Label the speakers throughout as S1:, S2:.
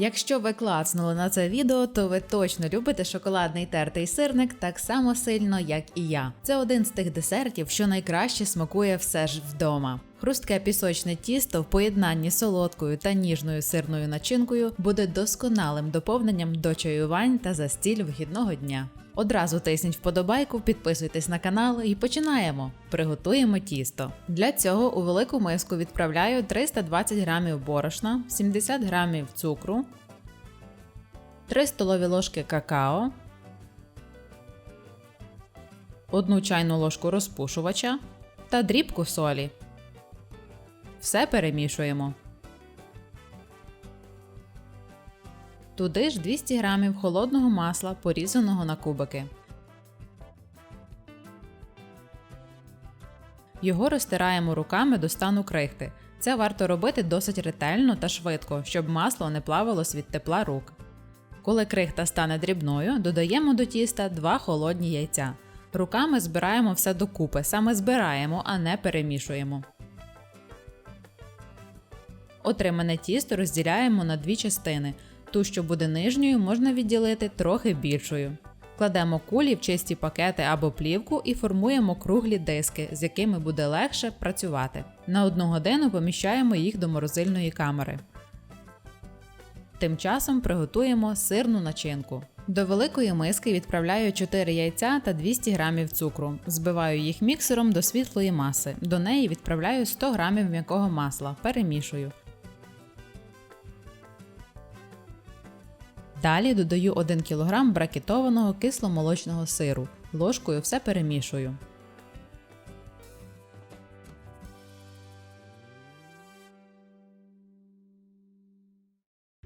S1: Якщо ви клацнули на це відео, то ви точно любите шоколадний тертий сирник так само сильно, як і я. Це один з тих десертів, що найкраще смакує все ж вдома. Хрустке пісочне тісто в поєднанні з солодкою та ніжною сирною начинкою буде досконалим доповненням до чаювань та застіль вихідного дня. Одразу тисніть вподобайку, підписуйтесь на канал і починаємо. Приготуємо тісто. Для цього у велику миску відправляю 320 г борошна, 70 г цукру, 3 столові ложки какао, 1 чайну ложку розпушувача та дрібку солі. Все перемішуємо. Туди ж 200 г холодного масла, порізаного на кубики. Його розтираємо руками до стану крихти. Це варто робити досить ретельно та швидко, щоб масло не плавалось від тепла рук. Коли крихта стане дрібною, додаємо до тіста 2 холодні яйця. Руками збираємо все докупи, саме збираємо, а не перемішуємо. Отримане тісто розділяємо на дві частини. Ту, що буде нижньою, можна відділити трохи більшою. Кладемо кулі в чисті пакети або плівку і формуємо круглі диски, з якими буде легше працювати. На одну годину поміщаємо їх до морозильної камери. Тим часом приготуємо сирну начинку. До великої миски відправляю 4 яйця та 200 г цукру. Збиваю їх міксером до світлої маси. До неї відправляю 100 г м'якого масла. Перемішую. Далі додаю 1 кг бракетованого кисломолочного сиру. Ложкою все перемішую.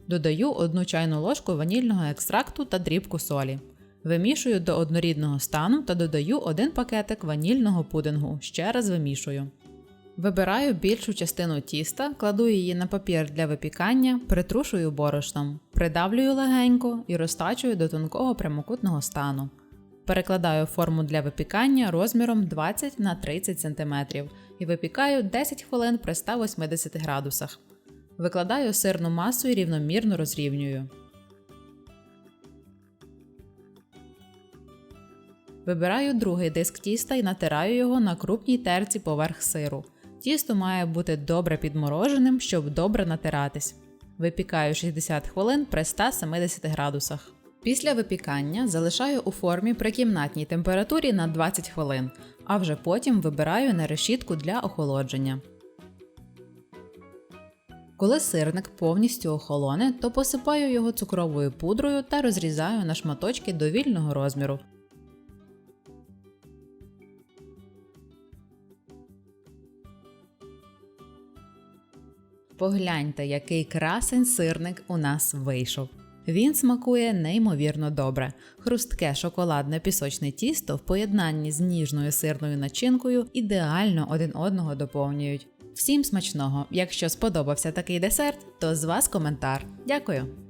S1: Додаю 1 чайну ложку ванільного екстракту та дрібку солі. Вимішую до однорідного стану та додаю 1 пакетик ванільного пудингу. Ще раз вимішую. Вибираю більшу частину тіста, кладу її на папір для випікання, притрушую борошном, придавлюю легенько і розтачую до тонкого прямокутного стану. Перекладаю форму для випікання розміром 20 на 30 см і випікаю 10 хвилин при 180 градусах. Викладаю сирну масу і рівномірно розрівнюю. Вибираю другий диск тіста і натираю його на крупній терці поверх сиру. Тісто має бути добре підмороженим, щоб добре натиратись. Випікаю 60 хвилин при 170 градусах. Після випікання залишаю у формі при кімнатній температурі на 20 хвилин, а вже потім вибираю на решітку для охолодження. Коли сирник повністю охолоне, то посипаю його цукровою пудрою та розрізаю на шматочки довільного розміру. Погляньте, який красень сирник у нас вийшов. Він смакує неймовірно добре. Хрустке шоколадне пісочне тісто в поєднанні з ніжною сирною начинкою ідеально один одного доповнюють. Всім смачного! Якщо сподобався такий десерт, то з вас коментар. Дякую!